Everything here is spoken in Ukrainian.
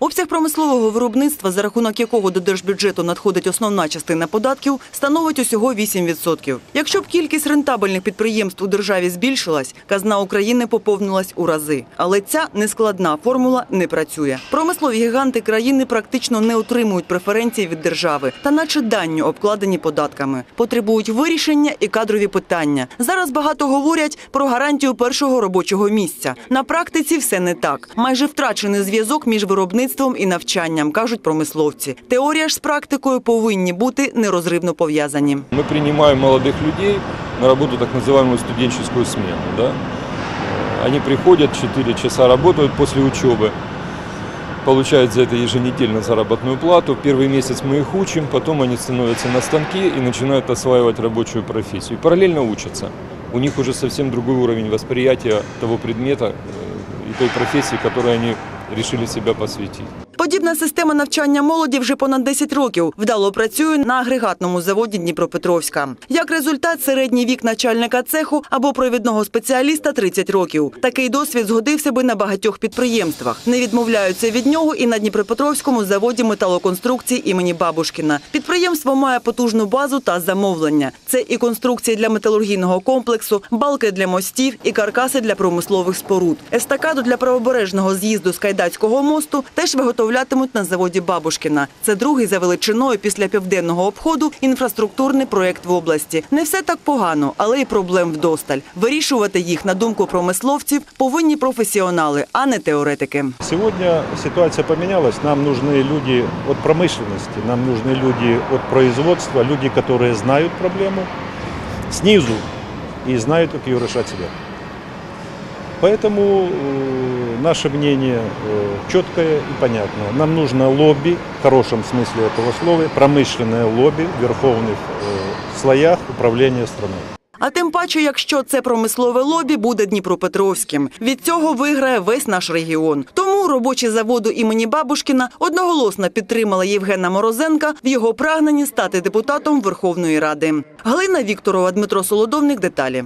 Обсяг промислового виробництва, за рахунок якого до держбюджету надходить основна частина податків, становить усього 8%. Якщо б кількість рентабельних підприємств у державі збільшилась, казна України поповнилась у рази. Але ця нескладна формула не працює. Промислові гіганти країни практично не отримують преференцій від держави та наче данню обкладені податками. Потребують вирішення і кадрові питання. Зараз багато говорять про гарантію першого робочого місця. На практиці все не так. Майже втрачений зв'язок між виробництвом і навчанням, кажуть промисловці. Теорія ж з практикою повинні бути нерозривно пов'язані. Мы принимаем молодых людей на работу так называемую студенческую смену. Да? Э, Они приходят, 4 часа работают после учебы, получают за это еженедельно заработную плату. Первый месяц мы их учим, потом они становятся на станки и начинают осваивать рабочую профессию. И параллельно учатся. У них уже совсем другой уровень восприятия того предмета э, и той профессии, которой они решили себя посвятить. Подібна система навчання молоді вже понад 10 років вдало працює на агрегатному заводі Дніпропетровська. Як результат, середній вік начальника цеху або провідного спеціаліста 30 років. Такий досвід згодився би на багатьох підприємствах. Не відмовляються від нього і на Дніпропетровському заводі металоконструкцій імені Бабушкіна. Підприємство має потужну базу та замовлення. Це і конструкції для металургійного комплексу, балки для мостів і каркаси для промислових споруд. Естакаду для правобережного з'їзду з Кайдацького мосту теж виготовлятимуть на заводі Бабушкіна. Це другий за величиною після південного обходу інфраструктурний проєкт в області. Не все так погано, але й проблем вдосталь. Вирішувати їх, на думку промисловців, повинні професіонали, а не теоретики. Сегодня ситуация поменялась. Нам нужны люди от промышленности, нам нужны люди от производства, люди, которые знают проблему снизу и знают, как ее решать себя. Поэтому э, наше мнение э, четкое и понятное. Нам нужно лобби, в хорошем смысле этого слова, промышленное лобби в верховных э, слоях управления страной. А тим паче, якщо це промислове лобі буде Дніпропетровським. Від цього виграє весь наш регіон. Тому робочі заводу імені Бабушкіна одноголосно підтримали Євгена Морозенка в його прагненні стати депутатом Верховної Ради. Галина Вікторова, Дмитро Солодовник. Деталі.